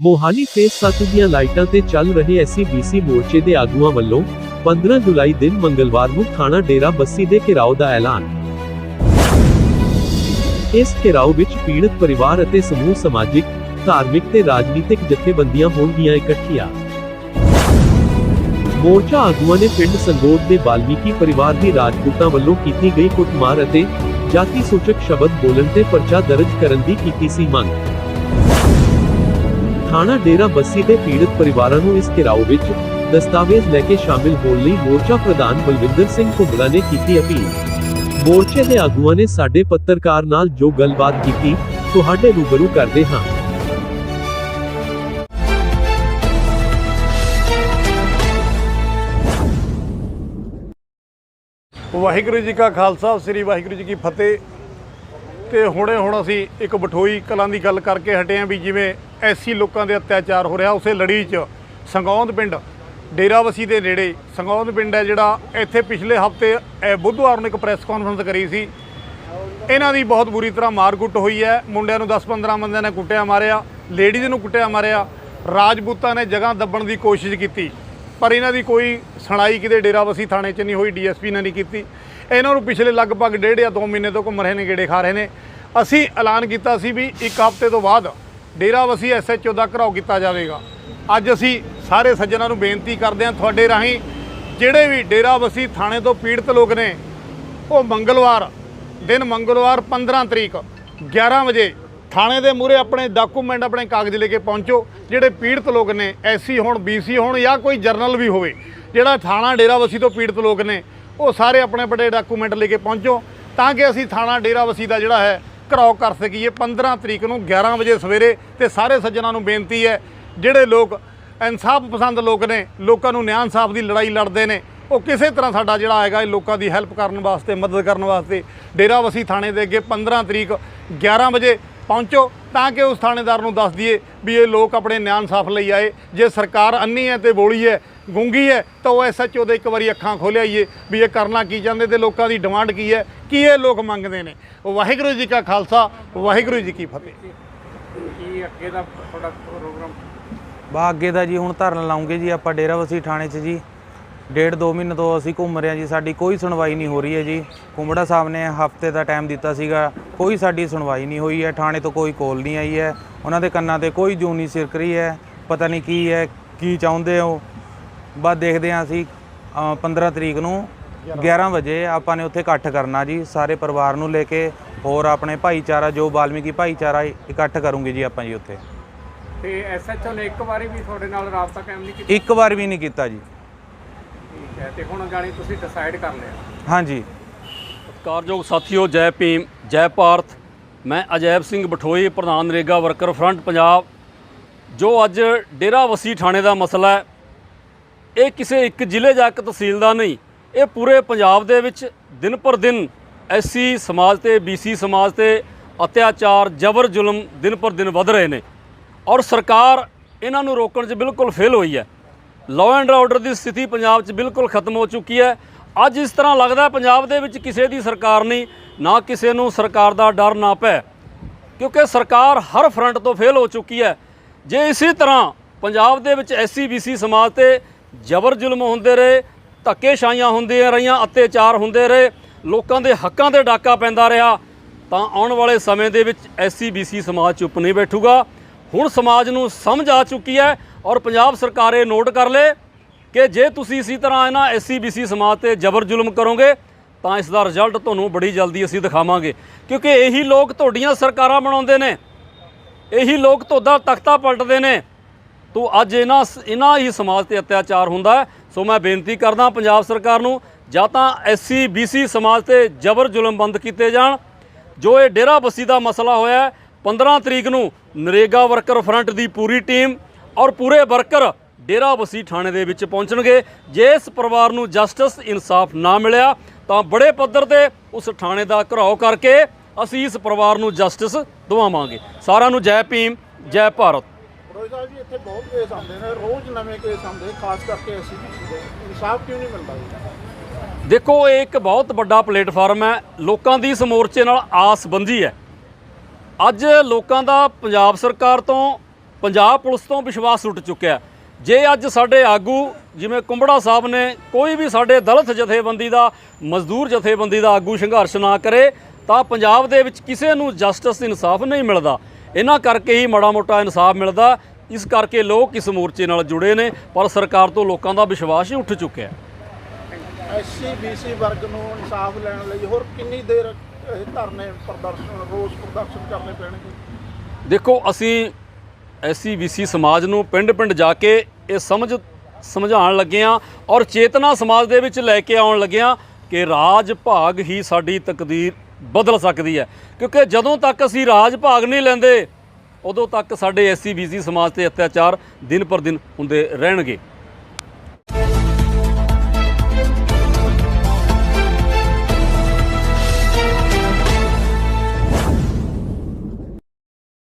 Mohali face 7 ਦੀਆਂ ਲਾਈਟਾਂ ਤੇ ਚੱਲ ਰਹੇ ਐਸਸੀਬੀਸੀ ਮੋਰਚੇ ਦੇ ਆਗੂਆਂ ਵੱਲੋਂ 15 ਜੁਲਾਈ ਦਿਨ ਮੰਗਲਵਾਰ ਨੂੰ ਥਾਣਾ ਡੇਰਾ ਬੱਸੀ ਦੇ ਘਿਰਾਓ ਦਾ ਐਲਾਨ। ਇਸ ਘਿਰਾਓ ਵਿੱਚ ਪੀੜਤ ਪਰਿਵਾਰ ਅਤੇ ਸਮੂਹ ਸਮਾਜਿਕ, ਧਾਰਮਿਕ ਤੇ ਰਾਜਨੀਤਿਕ ਜਥੇਬੰਦੀਆਂ ਹੋਣਗੀਆਂ ਇਕੱਠੀਆਂ। ਮੋਰਚਾ ਆਗੂਆਂ ਨੇ ਪਿੰਡ ਸੰਗੋਦ ਦੇ ਬਾਲਮੀਕੀ ਪਰਿਵਾਰ ਦੀ ਰਾਜਪੂਤਾਂ ਵੱਲੋਂ ਕੀਤੀ ਗਈ ਕੁੱਟਮਾਰ ਅਤੇ ਜਾਤੀ ਸੂਚਕ ਸ਼ਬਦ ਬੋਲਣ ਤੇ ਪਰਚਾ ਦਰਜ ਕਰਨ ਦੀ ਕੀਤੀ ਸੀ ਮੰਗ। ਥਾਣਾ ਡੇਰਾ ਬੱਸੀ ਦੇ ਪੀੜਤ ਪਰਿਵਾਰਾਂ ਨੂੰ ਇਸ ਘਿਰਾਓ ਵਿੱਚ ਦਸਤਾਵੇਜ਼ ਲੈ ਕੇ ਸ਼ਾਮਿਲ ਹੋਣ ਲਈ ਮੋਰਚਾ ਪ੍ਰਧਾਨ ਬਲਵਿੰਦਰ ਸਿੰਘ ਘੁੰਗਲਾ ਨੇ ਕੀਤੀ ਅਪੀਲ। ਮੋਰਚੇ ਦੇ ਆਗੂਆਂ ਨੇ ਸਾਡੇ ਪੱਤਰਕਾਰ ਨਾਲ ਜੋ ਗੱਲਬਾਤ ਕੀਤੀ, ਤੁਹਾਡੇ ਰੂਬਰੂ ਕਰਦੇ ਹਾਂ। ਵਾਹਿਗੁਰੂ ਜੀ ਕਾ ਖਾਲਸਾ, ਸ੍ਰੀ ਵਾਹਿਗੁਰੂ ਜੀ ਕੀ ਫਤਿਹ। ਤੇ ਹੁਣੇ ਹੁਣ ਅਸੀਂ ਇੱਕ ਬਠੋਈ ਕਲਾਂ ਦੀ ਗੱਲ ਕਰਕੇ ਹਟੇ ਆਂ ਵੀ ਜਿਵੇਂ ਐਸੀ ਲੋਕਾਂ ਦੇ ਅਤਿਆਚਾਰ ਹੋ ਰਿਹਾ, ਉਸੇ ਲੜੀ 'ਚ ਸੰਗੌਂਦ ਪਿੰਡ ਡੇਰਾਵਸੀ ਦੇ ਨੇੜੇ ਸੰਗੌਂਦ ਪਿੰਡ ਹੈ ਜਿਹੜਾ ਇੱਥੇ ਪਿਛਲੇ ਹਫ਼ਤੇ ਬੁੱਧਵਾਰ ਨੂੰ ਇੱਕ ਪ੍ਰੈਸ ਕਾਨਫਰੰਸ ਕਰੀ ਸੀ। ਇਹਨਾਂ ਦੀ ਬਹੁਤ ਬੁਰੀ ਤਰ੍ਹਾਂ ਮਾਰ ਕੁੱਟ ਹੋਈ ਹੈ। ਮੁੰਡਿਆਂ ਨੂੰ 10-15 ਬੰਦਿਆਂ ਨੇ ਕੁੱਟਿਆ ਮਾਰਿਆ, ਲੇਡੀਜ਼ ਨੂੰ ਕੁੱਟਿਆ ਮਾਰਿਆ, ਰਾਜਪੂਤਾਂ ਨੇ ਜਗ੍ਹਾ ਦੱਬਣ ਦੀ ਕੋਸ਼ਿਸ਼ ਕੀਤੀ, ਪਰ ਇਹਨਾਂ ਦੀ ਕੋਈ ਸੁਣਾਈ ਕਿਤੇ ਡੇਰਾਵਸੀ ਥਾਣੇ 'ਚ ਨਹੀਂ ਹੋਈ, ਡੀਐਸਪੀ ਨੇ ਨਹੀਂ ਕੀਤੀ। ਇਹਨਾਂ ਨੂੰ ਪਿਛਲੇ ਲਗਭਗ ਡੇਢ ਜਾਂ 2 ਮਹੀਨੇ ਤੋਂ ਘੁੰਮ ਰਹੇ ਨੇ, ਗੇੜੇ ਖਾ ਰਹੇ ਨੇ। ਅਸੀਂ ਐਲਾਨ ਕੀਤਾ ਸੀ ਵੀ ਇੱਕ ਹਫ਼ਤੇ ਤੋਂ ਬਾਅਦ ਡੇਰਾਵਸੀ ਐਸਐਚਓ ਦਾ ਘਰਾਓ ਕੀਤਾ ਜਾਵੇਗਾ। ਅੱਜ ਅਸੀਂ ਸਾਰੇ ਸੱਜਣਾਂ ਨੂੰ ਬੇਨਤੀ ਕਰਦੇ ਹਾਂ ਤੁਹਾਡੇ ਰਾਹੀਂ, ਜਿਹੜੇ ਵੀ ਡੇਰਾਵਸੀ ਥਾਣੇ ਤੋਂ ਪੀੜਤ ਲੋਕ ਨੇ, ਉਹ ਮੰਗਲਵਾਰ, ਦਿਨ ਮੰਗਲਵਾਰ 15 ਤਰੀਕ 11 ਵਜੇ ਥਾਣੇ ਦੇ ਮੂਹਰੇ ਆਪਣੇ ਡਾਕੂਮੈਂਟ, ਆਪਣੇ ਕਾਗਜ਼ ਲੈ ਕੇ ਪਹੁੰਚੋ। ਜਿਹੜੇ ਪੀੜਤ ਲੋਕ ਨੇ, ਐਸਸੀ ਹੋਣ, ਬੀਸੀ ਹੋਣ ਜਾਂ ਕੋਈ ਜਰਨਲ ਵੀ ਹੋਵੇ, ਜਿਹੜਾ ਥਾਣਾ ਡੇਰਾਵਸੀ ਤੋਂ ਪੀੜਤ ਲੋਕ ਨੇ ਉਹ ਸਾਰੇ ਆਪਣੇ ਵੱਡੇ ਡਾਕੂਮੈਂਟ ਲੈ ਕੇ ਪਹੁੰਚੋ ਤਾਂ ਕਿ ਅਸੀਂ ਥਾਣਾ ਡੇਰਾਵਸੀ ਦਾ ਜਿਹੜਾ ਹੈ, ਘਰਾਓ ਕਰ ਸਕੀਏ। 15 ਤਰੀਕ ਨੂੰ 11 ਵਜੇ ਸਵੇਰੇ ਤੇ ਸਾਰੇ ਸੱਜਣਾਂ ਨੂੰ ਬੇਨਤੀ ਹੈ, ਜਿਹੜੇ ਲੋਕ ਇਨਸਾਫ ਪਸੰਦ ਲੋਕ ਨੇ, ਲੋਕਾਂ ਨੂੰ ਨਿਆਂ ਇਨਸਾਫ ਦੀ ਲੜਾਈ ਲੜਦੇ ਨੇ, ਉਹ ਕਿਸੇ ਤਰ੍ਹਾਂ ਸਾਡਾ ਜਿਹੜਾ ਹੈਗਾ ਇਹ ਲੋਕਾਂ ਦੀ ਹੈਲਪ ਕਰਨ ਵਾਸਤੇ, ਮਦਦ ਕਰਨ ਵਾਸਤੇ ਡੇਰਾਵਸੀ ਥਾਣੇ ਦੇ ਅੱਗੇ 15 ਤਰੀਕ 11 ਵਜੇ ਪਹੁੰਚੋ ਤਾਂ ਕਿ ਉਸ ਥਾਣੇਦਾਰ ਨੂੰ ਦੱਸ ਦਈਏ ਵੀ ਇਹ ਲੋਕ ਆਪਣੇ ਨਿਆਂ ਇਨਸਾਫ ਲਈ ਆਏ। ਜੇ ਸਰਕਾਰ ਅੰਨੀ ਹੈ ਤੇ ਬੋਲੀ ਹੈ ਗੁੰਗੀ ਹੈ ਤਾਂ ਉਹ ਐਸਐਚਓ ਦੇ ਇੱਕ ਵਾਰੀ ਅੱਖਾਂ ਖੋਲਿਆਈਏ ਵੀ ਇਹ ਕਰਨਾ ਕੀ ਚਾਹੁੰਦੇ ਤੇ ਲੋਕਾਂ ਦੀ ਡਿਮਾਂਡ ਕੀ ਹੈ ਕੀ ਇਹ ਲੋਕ ਮੰਗਦੇ ਨੇ। ਵਾਹਿਗੁਰੂ ਜੀ ਕਾ ਖਾਲਸਾ ਵਾਹਿਗੁਰੂ ਜੀ ਕੀ ਫਤਿਹ। ਕੀ ਅੱਗੇ ਦਾ ਤੁਹਾਡਾ ਪ੍ਰੋਗਰਾਮ? ਬਾ ਅੱਗੇ ਦਾ ਜੀ ਹੁਣ ਧਰਨ ਲਾਉਂਗੇ ਜੀ ਆਪਾਂ ਡੇਰਾਵਸੀ ਥਾਣੇ 'ਚ ਜੀ। ਡੇਢ ਦੋ ਮਹੀਨੇ ਤੋਂ ਅਸੀਂ ਘੁੰਮ ਰਹੇ ਹਾਂ ਜੀ ਸਾਡੀ ਕੋਈ ਸੁਣਵਾਈ ਨਹੀਂ ਹੋ ਰਹੀ ਹੈ ਜੀ। ਕੁੰਬੜਾ ਸਾਹਿਬ ਨੇ ਹਫ਼ਤੇ ਦਾ ਟਾਈਮ ਦਿੱਤਾ ਸੀਗਾ ਕੋਈ ਸਾਡੀ ਸੁਣਵਾਈ ਨਹੀਂ ਹੋਈ ਹੈ ਥਾਣੇ ਤੋਂ ਕੋਈ ਕੋਲ ਨਹੀਂ ਆਈ ਹੈ। ਉਹਨਾਂ ਦੇ ਕੰਨਾਂ ਤੇ ਕੋਈ ਜੂੰ ਨਹੀਂ ਸਿਰਕ ਰਹੀ ਹੈ ਪਤਾ ਨਹੀਂ ਕੀ ਹੈ ਕੀ ਚਾਹੁੰਦੇ ਹੋ। ਬਸ ਦੇਖਦੇ ਹਾਂ ਅਸੀਂ ਅ, 15 ਤਰੀਕ ਨੂੰ 11 ਵਜੇ ਆਪਾਂ ਨੇ ਉੱਥੇ ਇਕੱਠ ਕਰਨਾ ਜੀ। ਸਾਰੇ ਪਰਿਵਾਰ ਨੂੰ ਲੈ ਕੇ ਹੋਰ ਆਪਣੇ ਭਾਈਚਾਰਾ ਜੋ ਬਾਲਮੀਕੀ ਭਾਈਚਾਰਾ ਇਕੱਠ ਕਰੂੰਗੇ ਜੀ ਆਪਾਂ ਜੀ ਉੱਥੇ। ਤੇ ਐਸਐਚਓ ਨੇ ਇੱਕ ਵਾਰੀ ਵੀ ਤੁਹਾਡੇ ਨਾਲ ਰਾਬਤਾ ਕਾਇਮ ਨਹੀਂ ਕੀਤਾ? ਇੱਕ ਵਾਰ ਵੀ ਨਹੀਂ ਕੀਤਾ ਜੀ। ਠੀਕ ਹੈ ਤੇ ਹੁਣ ਜਾਣੀ ਤੁਸੀਂ ਡਿਸਾਈਡ ਕਰ ਲਿਆ। ਹਾਂਜੀ। ਸਤਿਕਾਰਯੋਗ ਸਾਥੀਓ ਜੈ ਭੀਮ ਜੈ ਭਾਰਤ। ਮੈਂ ਅਜੈਬ ਸਿੰਘ ਬਠੋਈ ਪ੍ਰਧਾਨ ਨਰੇਗਾ ਵਰਕਰ ਫਰੰਟ ਪੰਜਾਬ। ਜੋ ਅੱਜ ਡੇਰਾ ਵਸੀ ਥਾਣੇ ਦਾ ਮਸਲਾ ਹੈ ਇਹ ਕਿਸੇ ਇੱਕ ਜ਼ਿਲ੍ਹੇ ਜਾਂ ਇੱਕ ਤਹਿਸੀਲ ਦਾ ਨਹੀਂ, ਇਹ ਪੂਰੇ ਪੰਜਾਬ ਦੇ ਵਿੱਚ ਦਿਨ ਪਰ ਦਿਨ ਐਸਸੀ ਸਮਾਜ ਤੇ, ਬੀਸੀ ਸਮਾਜ ਤੇ ਅਤਿਆਚਾਰ, ਜ਼ਬਰ ਜ਼ੁਲਮ ਦਿਨ ਪਰ ਦਿਨ ਵਧ ਰਹੇ ਨੇ ਔਰ ਸਰਕਾਰ ਇਹਨਾਂ ਨੂੰ ਰੋਕਣ 'ਚ ਬਿਲਕੁਲ ਫੇਲ ਹੋਈ ਹੈ। ਲਾਅ ਐਂਡ ਆਰਡਰ ਦੀ ਸਥਿਤੀ ਪੰਜਾਬ 'ਚ ਬਿਲਕੁਲ ਖਤਮ ਹੋ ਚੁੱਕੀ ਹੈ। ਅੱਜ ਇਸ ਤਰ੍ਹਾਂ ਲੱਗਦਾ ਪੰਜਾਬ ਦੇ ਵਿੱਚ ਕਿਸੇ ਦੀ ਸਰਕਾਰ ਨਹੀਂ, ਨਾ ਕਿਸੇ ਨੂੰ ਸਰਕਾਰ ਦਾ ਡਰ ਨਾ ਪੈ, ਕਿਉਂਕਿ ਸਰਕਾਰ ਹਰ ਫਰੰਟ ਤੋਂ ਫੇਲ ਹੋ ਚੁੱਕੀ ਹੈ। ਜੇ ਇਸੇ ਤਰ੍ਹਾਂ ਪੰਜਾਬ ਦੇ ਵਿੱਚ ਐਸਸੀ, ਬੀਸੀ ਸਮਾਜ ਤੇ ਜ਼ਬਰ ਜ਼ੁਲਮ ਹੁੰਦੇ ਰਹੇ, ਧੱਕੇਸ਼ਾਹੀਆਂ ਹੁੰਦੀਆਂ ਰਹੀਆਂ, ਅਤਿਆਚਾਰ ਹੁੰਦੇ ਰਹੇ, ਲੋਕਾਂ ਦੇ ਹੱਕਾਂ ਤੇ ਡਾਕਾ ਪੈਂਦਾ ਰਿਹਾ, ਤਾਂ ਆਉਣ ਵਾਲੇ ਸਮੇਂ ਦੇ ਵਿੱਚ ਐਸਸੀ ਬੀਸੀ ਸਮਾਜ ਚੁੱਪ ਨਹੀਂ ਬੈਠੂਗਾ। ਹੁਣ ਸਮਾਜ ਨੂੰ ਸਮਝ ਆ ਚੁੱਕੀ ਹੈ ਔਰ ਪੰਜਾਬ ਸਰਕਾਰ ਇਹ ਨੋਟ ਕਰ ਲੇ ਕਿ ਜੇ ਤੁਸੀਂ ਇਸੇ ਤਰ੍ਹਾਂ ਇਹਨਾਂ ਐਸਸੀ ਬੀਸੀ ਸਮਾਜ ਤੇ ਜ਼ਬਰ ਜ਼ੁਲਮ ਕਰੋਗੇ, ਤਾਂ ਇਸ ਦਾ ਰਿਜ਼ਲਟ ਤੁਹਾਨੂੰ ਬੜੀ ਜਲਦੀ ਅਸੀਂ ਦਿਖਾਵਾਂਗੇ। ਕਿਉਂਕਿ ਇਹੀ ਲੋਕ ਤੁਹਾਡੀਆਂ ਸਰਕਾਰਾਂ ਬਣਾਉਂਦੇ ਨੇ, ਇਹੀ ਲੋਕ ਤੁਹਾਡਾ ਤਖਤਾ ਪਲਟਦੇ ਨੇ ਤੋ ਅੱਜ ਇਹਨਾਂ ਇਹਨਾਂ ਹੀ ਸਮਾਜ ਤੇ ਅਤਿਆਚਾਰ ਹੁੰਦਾ ਸੋ ਮੈਂ ਬੇਨਤੀ ਕਰਦਾ ਪੰਜਾਬ ਸਰਕਾਰ ਨੂੰ ਜਾਂ ਤਾਂ ਐਸਸੀ ਬੀਸੀ ਸਮਾਜ ਤੇ ਜ਼ਬਰ ਜ਼ੁਲਮ ਬੰਦ ਕੀਤੇ ਜਾਣ। ਜੋ ਇਹ ਡੇਰਾ ਬੱਸੀ ਦਾ ਮਸਲਾ ਹੋਇਆ ਹੈ, 15 ਤਰੀਕ ਨੂੰ ਨਰੇਗਾ ਵਰਕਰ ਫਰੰਟ ਦੀ ਪੂਰੀ ਟੀਮ ਔਰ ਪੂਰੇ ਵਰਕਰ ਡੇਰਾ ਬੱਸੀ ਥਾਣੇ ਦੇ ਵਿੱਚ ਪਹੁੰਚਣਗੇ। ਜੇ ਇਸ ਪਰਿਵਾਰ ਨੂੰ ਜਸਟਿਸ ਇਨਸਾਫ ਨਾ ਮਿਲਿਆ ਤਾਂ ਬੜੇ ਪੱਧਰ ਤੇ ਉਸ ਥਾਣੇ ਦਾ ਘਰਾਓ ਕਰਕੇ ਅਸੀਂ ਇਸ ਪਰਿਵਾਰ ਨੂੰ ਜਸਟਿਸ ਦਿਵਾਵਾਂਗੇ। ਸਾਰਿਆਂ ਨੂੰ ਜੈ ਭੀਮ ਜੈ ਭਾਰਤ। ਰੋਜ਼ ਸਾਹਿਬ ਜੀ ਇੱਥੇ ਬਹੁਤ ਕੇਸ ਆਉਂਦੇ ਨੇ, ਰੋਜ਼ ਨਵੇਂ ਕੇਸ ਆਉਂਦੇ, ਖਾਸ ਕਰਕੇ ਅਸੀਂ ਵੀ ਇਨਸਾਫ ਕਿਉਂ ਨਹੀਂ ਮਿਲਦਾ? ਜੀ ਦੇਖੋ, ਇਹ ਇੱਕ ਬਹੁਤ ਵੱਡਾ ਪਲੇਟਫਾਰਮ ਹੈ, ਲੋਕਾਂ ਦੀ ਇਸ ਮੋਰਚੇ ਨਾਲ ਆਸ ਬੰਧੀ ਹੈ। ਅੱਜ ਲੋਕਾਂ ਦਾ ਪੰਜਾਬ ਸਰਕਾਰ ਤੋਂ, ਪੰਜਾਬ ਪੁਲਿਸ ਤੋਂ ਵਿਸ਼ਵਾਸ ਉੱਠ ਚੁੱਕਿਆ ਜੇ ਅੱਜ ਸਾਡੇ ਆਗੂ, ਜਿਵੇਂ ਕੁੰਬੜਾ ਸਾਹਿਬ ਨੇ, ਕੋਈ ਵੀ ਸਾਡੇ ਦਲਿਤ ਜਥੇਬੰਦੀ ਦਾ, ਮਜ਼ਦੂਰ ਜਥੇਬੰਦੀ ਦਾ ਆਗੂ ਸੰਘਰਸ਼ ਨਾ ਕਰੇ, ਤਾਂ ਪੰਜਾਬ ਦੇ ਵਿੱਚ ਕਿਸੇ ਨੂੰ ਜਸਟਿਸ ਇਨਸਾਫ ਨਹੀਂ ਮਿਲਦਾ। ਇਹਨਾਂ ਕਰਕੇ ਹੀ ਮਾੜਾ ਮੋਟਾ ਇਨਸਾਫ ਮਿਲਦਾ। ਇਸ ਕਰਕੇ ਲੋਕ ਇਸ ਮੋਰਚੇ ਨਾਲ ਜੁੜੇ ਨੇ ਪਰ ਸਰਕਾਰ ਤੋਂ ਲੋਕਾਂ ਦਾ ਵਿਸ਼ਵਾਸ ਹੀ ਉੱਠ ਚੁੱਕਿਆ ਹੈ। ਐਸਸੀ ਬੀਸੀ ਵਰਗ ਨੂੰ ਇਨਸਾਫ ਲੈਣ ਲਈ ਹੋਰ ਕਿੰਨੀ ਦੇਰ ਇਹ ਧਰਨੇ ਪ੍ਰਦਰਸ਼ਨ ਰੋਸ ਪ੍ਰਦਰਸ਼ਨ ਕਰਨੇ ਪੈਣਗੇ? ਦੇਖੋ ਅਸੀਂ ਐਸਸੀ ਬੀਸੀ ਸਮਾਜ ਨੂੰ ਪਿੰਡ-ਪਿੰਡ ਜਾ ਕੇ ਇਹ ਸਮਝ ਸਮਝਾਉਣ ਲੱਗੇ ਹਾਂ ਔਰ ਚੇਤਨਾ ਸਮਾਜ ਦੇ ਵਿੱਚ ਲੈ ਕੇ ਆਉਣ ਲੱਗੇ ਹਾਂ ਕਿ ਰਾਜ ਭਾਗ ਹੀ ਸਾਡੀ ਤਕਦੀਰ ਬਦਲ ਸਕਦੀ ਹੈ। ਕਿਉਂਕਿ ਜਦੋਂ ਤੱਕ ਅਸੀਂ ਰਾਜ ਭਾਗ ਨਹੀਂ ਲੈਂਦੇ ਉਦੋਂ ਤੱਕ ਸਾਡੇ ਐਸਸੀ ਬੀਸੀ ਸਮਾਜ ਤੇ ਅਤਿਆਚਾਰ ਦਿਨ ਪਰ ਦਿਨ ਹੁੰਦੇ ਰਹਿਣਗੇ।